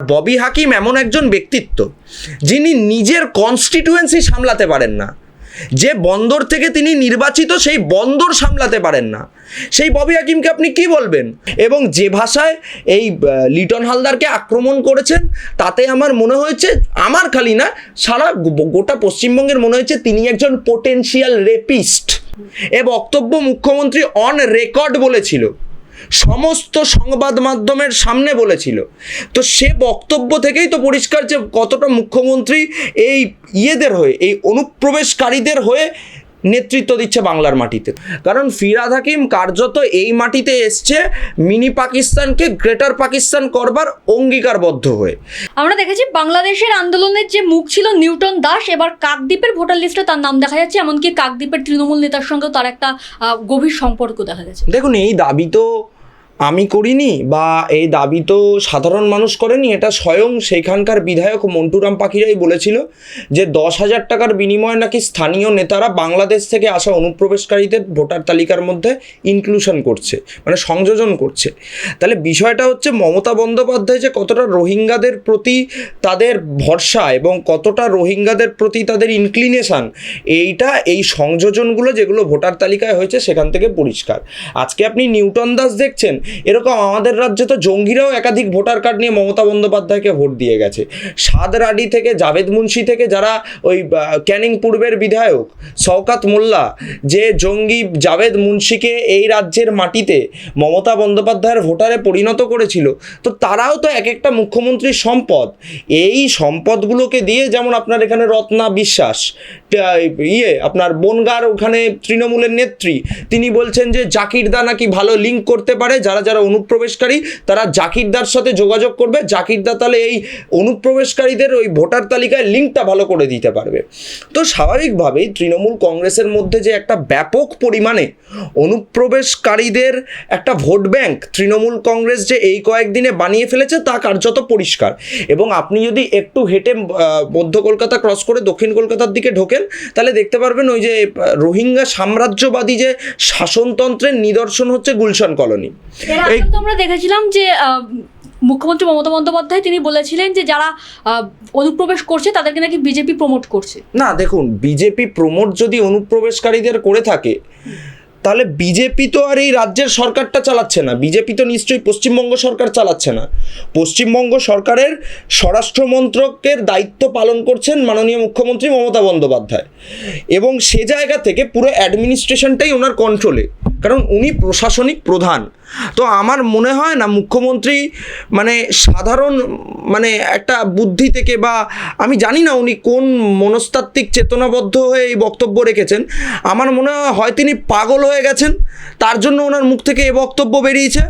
ববি হাকিম এমন একজন ব্যক্তিত্ব, যিনি নিজের কনস্টিটিউয়েন্সি সামলাতে পারেন না। যে বন্দর থেকে তিনি নির্বাচিত, সেই বন্দর সামলাতে পারেন না। সেই ববি হাকিমকে আপনি কি বলবেন? এবং যে ভাষায় এই লিটন হালদারকে আক্রমণ করেছেন, তাতে আমার মনে হয়েছে, আমার খালি না, সারা গোটা পশ্চিমবঙ্গের মনে হয়েছে তিনি একজন পোটেনশিয়াল রেপিস্ট এ বক্তব্য মুখ্যমন্ত্রী অন রেকর্ড বলেছিল। সমস্ত সংবাদ মাধ্যমের সামনে বলেছিল। তো সে বক্তব্য থেকেই তো পরিষ্কার যে কতটা মুখ্যমন্ত্রী এই ইয়েদের হয়ে, এই অনুপ্রবেশকারীদের হয়ে নেতৃত্ব দিচ্ছে বাংলার মাটিতে। কারণ ফিরাদ হাকিম কার্যত এই মাটিতে এসছে মিনি পাকিস্তানকে গ্রেটার পাকিস্তান করবার অঙ্গীকারবদ্ধ হয়ে। আমরা দেখেছি বাংলাদেশের আন্দোলনের যে মুখ ছিল নিউটন দাস এবার কাকদ্বীপের ভোটার লিস্টে তার নাম দেখা যাচ্ছে এমনকি কাকদ্বীপের তৃণমূল নেতার সঙ্গেও তার একটা গভীর সম্পর্ক দেখা যাচ্ছে দেখুন এই দাবি তো আমি করিনি বা এই দাবি তো সাধারণ মানুষ করেনি, এটা স্বয়ং সেখানকার বিধায়ক মন্টুরাম পাখিরাই বলেছিল যে দশ হাজার টাকার বিনিময়ে নাকি স্থানীয় নেতারা বাংলাদেশ থেকে আসা অনুপ্রবেশকারীদের ভোটার তালিকার মধ্যে ইনক্লুশন করছে মানে সংযোজন করছে। তাহলে বিষয়টা হচ্ছে মমতা বন্দ্যোপাধ্যায় যে কতটা রোহিঙ্গাদের প্রতি তাদের ভরসা এবং কতটা রোহিঙ্গাদের প্রতি তাদের ইনক্লিনেশন এইটা এই সংযোজনগুলো যেগুলো ভোটার তালিকায় হয়েছে সেখান থেকে পরিষ্কার। আজকে আপনি নিউটন দাস দেখছেন এরকম আমাদের রাজ্যে তো জঙ্গিরাও একাধিক ভোটার কার্ড নিয়ে মমতা বন্দ্যোপাধ্যায়কে ভোট দিয়ে গেছে। সাদরাডি থেকে, জাভেদ মুন্সি থেকে যারা ওই ক্যানিং পূর্বের বিধায়ক, শওকাত মোল্লা, যে জঙ্গি জাভেদ মুন্সিকে এই রাজ্যের মাটিতে মমতা বন্দ্যোপাধ্যায়ের ভোটারে পরিণত করেছিল, তো তারাও তো এক একটা মুখ্যমন্ত্রীর সম্পদ। এই সম্পদগুলোকে দিয়ে যেমন আপনার এখানে রত্না বিশ্বাস ইয়ে আপনার বনগার ওখানে তৃণমূলের নেত্রী, তিনি বলছেন যে জাকিরদা নাকি ভালো লিঙ্ক করতে পারে, যারা যারা অনুপ্রবেশকারী, তারা জাকিরদার সাথে যোগাযোগ করবে। জাকিরদা তাহলে এই অনুপ্রবেশকারীদের ওই ভোটার তালিকায় লিঙ্কটা ভালো করে দিতে পারবে। তো স্বাভাবিকভাবেই তৃণমূল কংগ্রেসের মধ্যে যে একটা ব্যাপক পরিমাণে অনুপ্রবেশকারীদের একটা ভোট ব্যাংক তৃণমূল কংগ্রেস যে এই কয়েকদিনে বানিয়ে ফেলেছে তা কার্যত পরিষ্কার। এবং আপনি যদি একটু হেঁটে মধ্য কলকাতা ক্রস করে দক্ষিণ কলকাতার দিকে ঢোকেন তাহলে দেখতে পারবেন ওই যে রোহিঙ্গা সাম্রাজ্যবাদী যে শাসনতন্ত্রের নিদর্শন হচ্ছে গুলশান কলোনি। এই আমরা দেখেছিলাম যে মুখ্যমন্ত্রী মমতা বন্দ্যোপাধ্যায় তিনি বলেছিলেন যে যারা অনুপ্রবেশ করছে তাদেরকে নাকি বিজেপি প্রমোট করছে। না দেখুন বিজেপি প্রমোট যদি অনুপ্রবেশকারীদের করে থাকে তাহলে বিজেপি তো আর এই রাজ্যের সরকারটা চালাচ্ছে না। বিজেপি তো নিশ্চয়ই পশ্চিমবঙ্গ সরকার চালাচ্ছে না। পশ্চিমবঙ্গ সরকারের স্বরাষ্ট্র মন্ত্রকের দায়িত্ব পালন করছেন মাননীয় মুখ্যমন্ত্রী মমতা বন্দ্যোপাধ্যায়। এবং সে জায়গা থেকে পুরো অ্যাডমিনিস্ট্রেশনটাই ওনার কন্ট্রোলে কারণ উনি প্রশাসনিক প্রধান। তো আমার মনে হয় না মুখ্যমন্ত্রী মানে সাধারণ মানে একটা বুদ্ধি থেকে বা আমি জানি না উনি কোন মনস্তাত্ত্বিক চেতনাবদ্ধ হয়ে এই বক্তব্য রেখেছেন। আমার মনে হয় হয় তিনি পাগল হয়ে গেছেন, তার জন্য ওনার মুখ থেকে এ বক্তব্য বেরিয়েছে।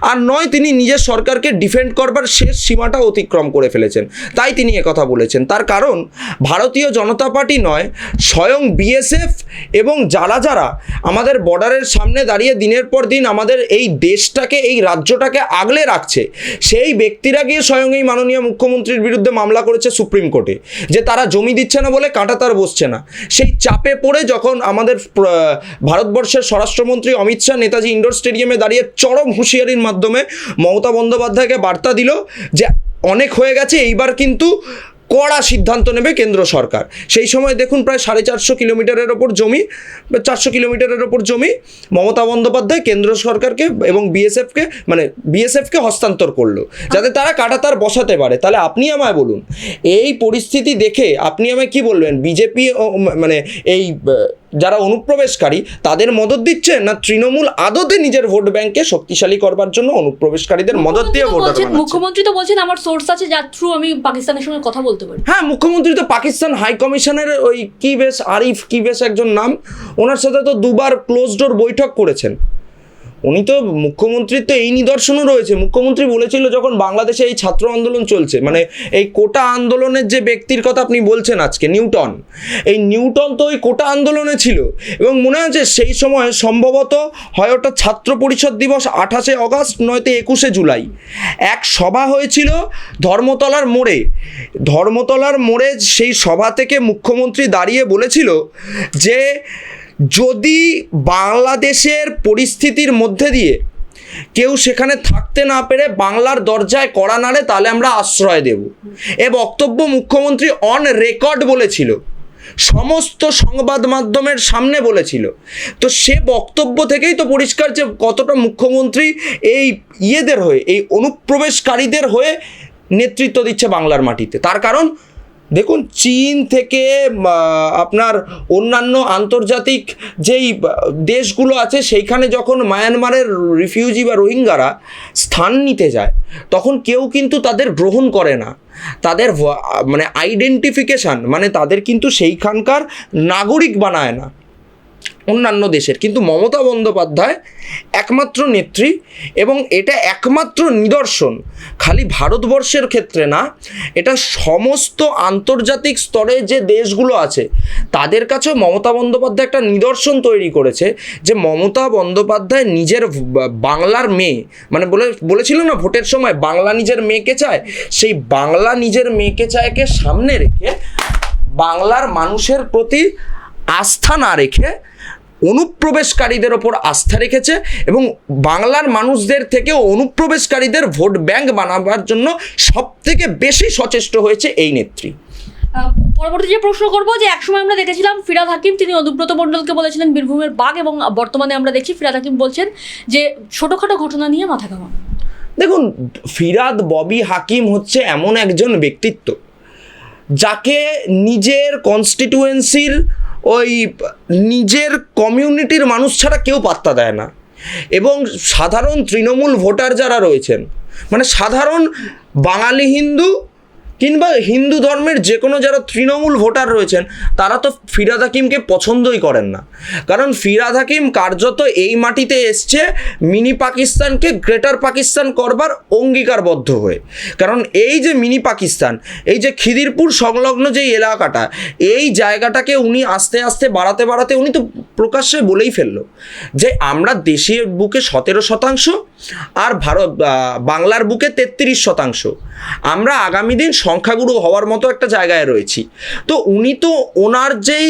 আর নয়, তিনি নিজের সরকারকে ডিফেন্ড করবার শেষ সীমাটা অতিক্রম করে ফেলেছেন। তাই তিনি কথা বলেছেন। তার কারণ, ভারতীয় জনতা পার্টি নয়, স্বয়ং বিএসএফ এবং যারা যারা আমাদের বর্ডারের সামনে দাঁড়িয়ে দিনের পর দিন আমাদের এই দেশটাকে, এই রাজ্যটাকে আগলে রাখছে। সেই ব্যক্তিরা গিয়ে স্বয়ং এই মাননীয় মুখ্যমন্ত্রীর বিরুদ্ধে মামলা করেছে সুপ্রিম কোর্টে, যে তারা জমি দিচ্ছে না বলে কাঁটা তার বসছে না। সেই চাপে পড়ে যখন আমাদের ভারতবর্ষের স্বরাষ্ট্রমন্ত্রী অমিত শাহ নেতাজি ইন্ডোর স্টেডিয়ামে দাঁড়িয়ে চরম হুঁশিয়ারির মাধ্যমে মমতা বন্দ্যোপাধ্যায়কে বার্তা দিল যে অনেক হয়ে গেছে, এইবার কিন্তু কড়া সিদ্ধান্ত নেবে কেন্দ্র সরকার। সেই সময় দেখুন প্রায় সাড়ে চারশো কিলোমিটারের ওপর জমি, চারশো কিলোমিটারের ওপর জমি মমতা বন্দ্যোপাধ্যায় কেন্দ্র সরকারকে এবং বিএসএফকে মানে বিএসএফকে হস্তান্তর করল। যাতে তারা কাটাতার বসাতে পারে। তাহলে আপনি আমায় বলুন, এই পরিস্থিতি দেখে আপনি আমায় কি বলবেন? বিজেপি মানে এই যারা অনুপ্রবেশকারী তাদের মদত দিচ্ছে না তৃণমূল আদতে নিজের ভোট ব্যাংকে শক্তিশালী করবার জন্য অনুপ্রবেশকারীদের মদত দিয়ে ভোট মুখ্যমন্ত্রী তো বলছেন আমার সোর্স আছে যার থ্রু আমি পাকিস্তানের সঙ্গে কথা বলতে পারি। হ্যাঁ মুখ্যমন্ত্রী তো পাকিস্তান হাই কমিশনের ওই কি বেশ আরিফ কি বেশ একজন নাম ওনার সাথে তো দুবার ক্লোজ ডোর বৈঠক করেছেন। উনি তো মুখ্যমন্ত্রীর তো এই নিদর্শনও রয়েছে। মুখ্যমন্ত্রী বলেছিল যখন বাংলাদেশে এই ছাত্র আন্দোলন চলছে মানে এই কোটা আন্দোলনের যে ব্যক্তির কথা আপনি বলছেন আজকে, নিউটন, এই নিউটন তো ওই কোটা আন্দোলনে ছিল এবং মনে আছে সেই সময় সম্ভবত হয় ওটা ছাত্র পরিষদ দিবস আঠাশে অগস্ট নয়তো একুশে জুলাই। এক সভা হয়েছিল ধর্মতলার মোড়ে। ধর্মতলার মোড়ে সেই সভা থেকে মুখ্যমন্ত্রী দাঁড়িয়ে বলেছিল যে যদি বাংলাদেশের পরিস্থিতির মধ্যে দিয়ে কেউ সেখানে থাকতে না পেরে বাংলার দরজায় কড়া নাড়ে, তাহলে আমরা আশ্রয় দেব। এ বক্তব্য মুখ্যমন্ত্রী অন রেকর্ড বলেছিল। সমস্ত সংবাদ মাধ্যমের সামনে বলেছিল। তো সে বক্তব্য থেকেই তো পরিষ্কার যে কতটা মুখ্যমন্ত্রী এই ইয়েদের হয়ে, এই অনুপ্রবেশকারীদের হয়ে নেতৃত্ব দিচ্ছে বাংলার মাটিতে। তার কারণ দেখুন, চীন থেকে আপনার অন্যান্য আন্তর্জাতিক যেই দেশগুলো আছে, সেইখানে যখন মায়ানমারের রিফিউজি বা রোহিঙ্গারা স্থান নিতে যায়, তখন কেউ কিন্তু তাদের গ্রহণ করে না। তাদের মানে আইডেন্টিফিকেশান মানে তাদের কিন্তু সেইখানকার নাগরিক বানায় না। অন্যান্য দেশের। কিন্তু মমতা বন্দ্যোপাধ্যায় একমাত্র নেত্রী এবং এটা একমাত্র নিদর্শন। খালি ভারতবর্ষের ক্ষেত্রে না, এটা সমস্ত আন্তর্জাতিক স্তরে যে দেশগুলো আছে, তাদের কাছেও মমতা বন্দ্যোপাধ্যায় একটা নিদর্শন তৈরি করেছে যে মমতা বন্দ্যোপাধ্যায় নিজের বাংলার মেয়ে মানে বলে, বলেছিল না ভোটের সময়, বাংলা নিজের মেয়েকে চায়, সেই বাংলা নিজের মেয়েকে চায়কে সামনে রেখে বাংলার মানুষের প্রতি আস্থা না রেখে অনুপ্রবেশকারীদের ওপর আস্থা রেখেছে এবং বাংলার মানুষদের থেকে অনুপ্রবেশকারীদের ভোট ব্যাংক বানাবার জন্য সব থেকে বেশি সচেষ্ট হয়েছে এই নেত্রী। পরবর্তী যে প্রশ্ন করব যে একসময় আমরা দেখেছিলাম ফিরাদ হাকিম তিনি অনুব্রত মণ্ডলকে বলেছিলেন বীরভূমের বাঘ এবং বর্তমানে আমরা দেখছি ফিরাদ হাকিম বলছেন যে ছোটোখাটো ঘটনা নিয়ে মাথা ঘামা দেখুন ফিরাদ ববি হাকিম হচ্ছে এমন একজন ব্যক্তিত্ব যাকে নিজের কনস্টিটিউয়েন্সির ওই নিজের কমিউনিটির মানুষ ছাড়া কেউ পাত্তা দেয় না। এবং সাধারণ তৃণমূল ভোটার যারা রয়েছেন মানে সাধারণ বাঙালি হিন্দু কিংবা হিন্দু ধর্মের যে কোনো যারা তৃণমূল ভোটার রয়েছেন, তারা তো ফিরাদ হাকিমকে পছন্দই করেন না। কারণ ফিরাদ হাকিম কার্যত এই মাটিতে এসছে মিনি পাকিস্তানকে গ্রেটার পাকিস্তান করবার অঙ্গীকারবদ্ধ হয়ে। কারণ এই যে মিনি পাকিস্তান, এই যে খিদিরপুর সংলগ্ন যে এলাকাটা, এই জায়গাটাকে উনি আস্তে আস্তে বাড়াতে বাড়াতে উনি তো প্রকাশ্যে বলেই ফেলল যে, আমরা দেশের বুকে সতেরো শতাংশ আর ভারত বাংলার বুকে তেত্রিশ শতাংশ। আমরা আগামী দিন সংখ্যাগুরু হওয়ার মতো একটা জায়গায় রয়েছি। তো উনি তো ওনার যেই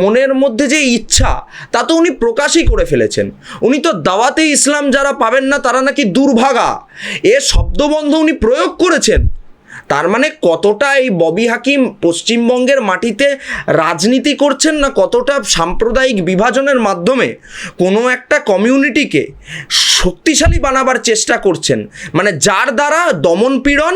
মনের মধ্যে যে ইচ্ছা, তা তো উনি প্রকাশই করে ফেলেছেন। উনি তো দাওয়াতে ইসলাম যারা পাবেন না, তারা নাকি দুর্ভাগা। এ শব্দবন্ধ উনি প্রয়োগ করেছেন। তার মানে কতটা এই ববি হাকিম পশ্চিমবঙ্গের মাটিতে রাজনীতি করছেন না কতটা সাম্প্রদায়িক বিভাজনের মাধ্যমে কোনো একটা কমিউনিটিকে শক্তিশালী বানাবার চেষ্টা করছেন। মানে যার দ্বারা দমনপীড়ন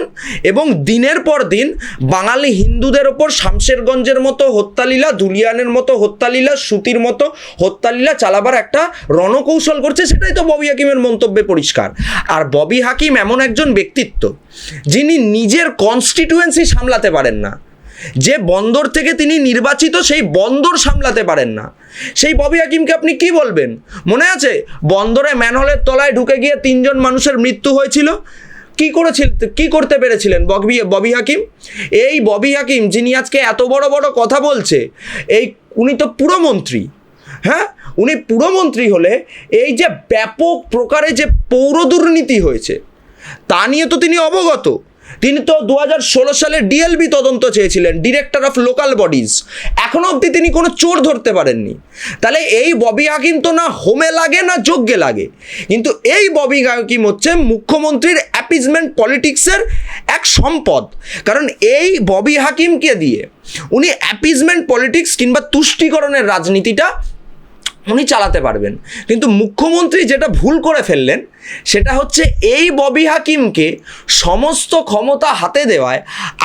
এবং দিনের পর দিন বাঙালি হিন্দুদের ওপর শামশেরগঞ্জের মতো হত্যালীলা ধুলিয়ানের মতো হত্যালীলা, সুতির মতো হত্যালীলা চালাবার একটা রণকৌশল করছে, সেটাই তো ববি হাকিমের মন্তব্যে পরিষ্কার। আর ববি হাকিম এমন একজন ব্যক্তিত্ব যিনি নিজের কনস্টিটিউয়েন্সি সামলাতে পারেন না। যে বন্দর থেকে তিনি নির্বাচিত সেই বন্দর সামলাতে পারেন না। সেই ববি হাকিমকে আপনি কি বলবেন? মনে আছে? বন্দরে ম্যানহোলের তলায় ঢুকে গিয়ে তিনজন মানুষের মৃত্যু হয়েছিল। কি করেছিল, কি করতে পেরেছিলেন ববি ববি হাকিম? এই ববি হাকিম, যিনি আজকে এত বড় বড় কথা বলছে, এই উনি তো পুরমন্ত্রী হ্যাঁ? উনি পুরমন্ত্রী হলে এই যে ব্যাপক প্রকারে যে পৌর দুর্নীতি হয়েছে, তা নিয়ে তো তিনি অবগত। তিনি তো দু সালে ডিএলবি তদন্ত চেয়েছিলেন ডিরেক্টর অফ লোকাল বডিজ এখনও অবধি তিনি কোনো চোর ধরতে পারেননি। তাহলে এই ববি হাকিম তো না হোমে লাগে, না যোগ্যে লাগে। কিন্তু এই ববি হাকিম হচ্ছে মুখ্যমন্ত্রীর অ্যাপিজমেন্ট পলিটিক্সের এক সম্পদ। কারণ এই ববি হাকিমকে দিয়ে উনি অ্যাপিজমেন্ট পলিটিক্স কিংবা তুষ্টিকরণের রাজনীতিটা উনি চালাতে পারবেন। কিন্তু মুখ্যমন্ত্রী যেটা ভুল করে ফেললেন সেটা হচ্ছে এই ববি হাকিমকে সমস্ত ক্ষমতা হাতে দেওয়ায়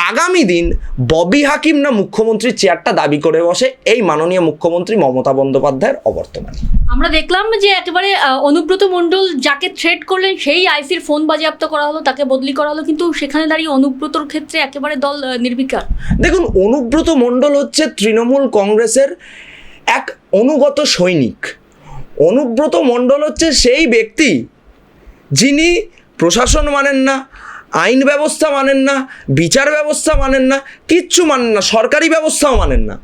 আগামী দিন ববি হাকিম না মুখ্যমন্ত্রীর চেয়ারটা দাবি করে বসে এই মাননীয় মুখ্যমন্ত্রী মমতা বন্দ্যোপাধ্যায়ের অবর্তমানে। আমরা দেখলাম যে একেবারে অনুব্রত মণ্ডল যাকে থ্রেট করলেন সেই আইসির ফোন বাজেয়াপ্ত করা হলো তাকে বদলি করা হলো কিন্তু সেখানে দাঁড়িয়ে অনুব্রতর ক্ষেত্রে একেবারে দল নির্বিকার। দেখুন অনুব্রত মণ্ডল হচ্ছে তৃণমূল কংগ্রেসের এক অনুগত সৈনিক। অনুব্রত মণ্ডল হচ্ছে সেই ব্যক্তি যিনি প্রশাসন মানেন না, আইন ব্যবস্থা মানেন না, বিচার ব্যবস্থা মানেন না, কিচ্ছু মানেন না, সরকারি ব্যবস্থাও মানেন না।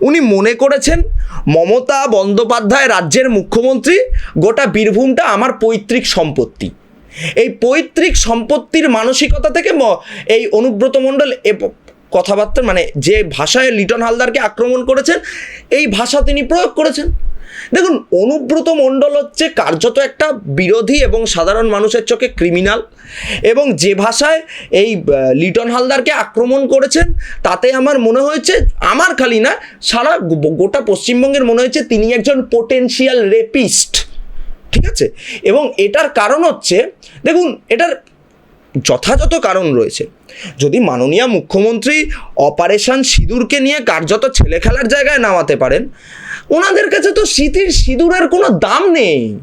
উনি মনে করেছেন, মমতা বন্দ্যোপাধ্যায় রাজ্যের মুখ্যমন্ত্রী, গোটা বীরভূমটা আমার পৈতৃক সম্পত্তি। এই পৈতৃক সম্পত্তির মানসিকতা থেকে এই অনুব্রত মণ্ডল কথাবার্তা মানে যে ভাষায় লিটন হালদারকে আক্রমণ করেছেন, এই ভাষা তিনি প্রয়োগ করেছেন। দেখুন, অনুব্রত মণ্ডল হচ্ছে কার্যত একটা বিরোধী এবং সাধারণ মানুষের চোখে ক্রিমিনাল এবং যে ভাষায় এই লিটন হালদারকে আক্রমণ করেছেন, তাতে আমার মনে হয়েছে, আমার খালি না, সারা গোটা পশ্চিমবঙ্গের মনে হয়েছে তিনি একজন পোটেনশিয়াল রেপিস্ট ঠিক আছে? এবং এটার কারণ হচ্ছে, দেখুন, এটার যথাযথ কারণ রয়েছে। যদি মাননীয় মুখ্যমন্ত্রী অপারেশন সিঁদুরকে নিয়ে কার্যত ছেলে খেলার জায়গায় নামাতে পারেন, ওনাদের কাছে তো স্মৃতির সিঁদুরের কোনো দাম নেই।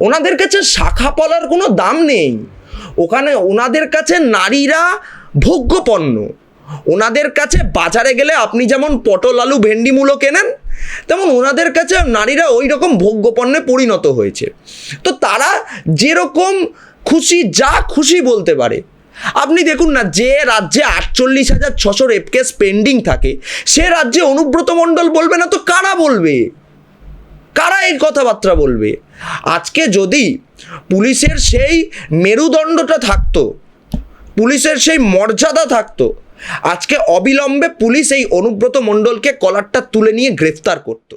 ওনাদের কাছে শাখা পলার কোনো দাম নেই। ওখানে ওনাদের কাছে নারীরা ভোগ্যপণ্য। ওনাদের কাছে বাজারে গেলে আপনি যেমন পটল, আলু, ভেন্ডি, মূলো কেনেন, তেমন ওনাদের কাছে নারীরা ওই রকম ভোগ্যপণ্যে পরিণত হয়েছে। তো তারা যেরকম খুশি, যা খুশি বলতে পারে। আপনি দেখুন না, যে রাজ্যে আটচল্লিশ হাজার ছশো রেপ কেস পেন্ডিং থাকে, সে রাজ্যে অনুব্রত মণ্ডল বলবে না তো কারা বলবে? কারা এই কথাবার্তা বলবে? আজকে যদি পুলিশের সেই মেরুদণ্ডটা থাকতো, পুলিশের সেই মর্যাদা থাকতো, আজকে অবিলম্বে পুলিশ এই অনুব্রত মণ্ডলকে কলারটা তুলে নিয়ে গ্রেফতার করতো।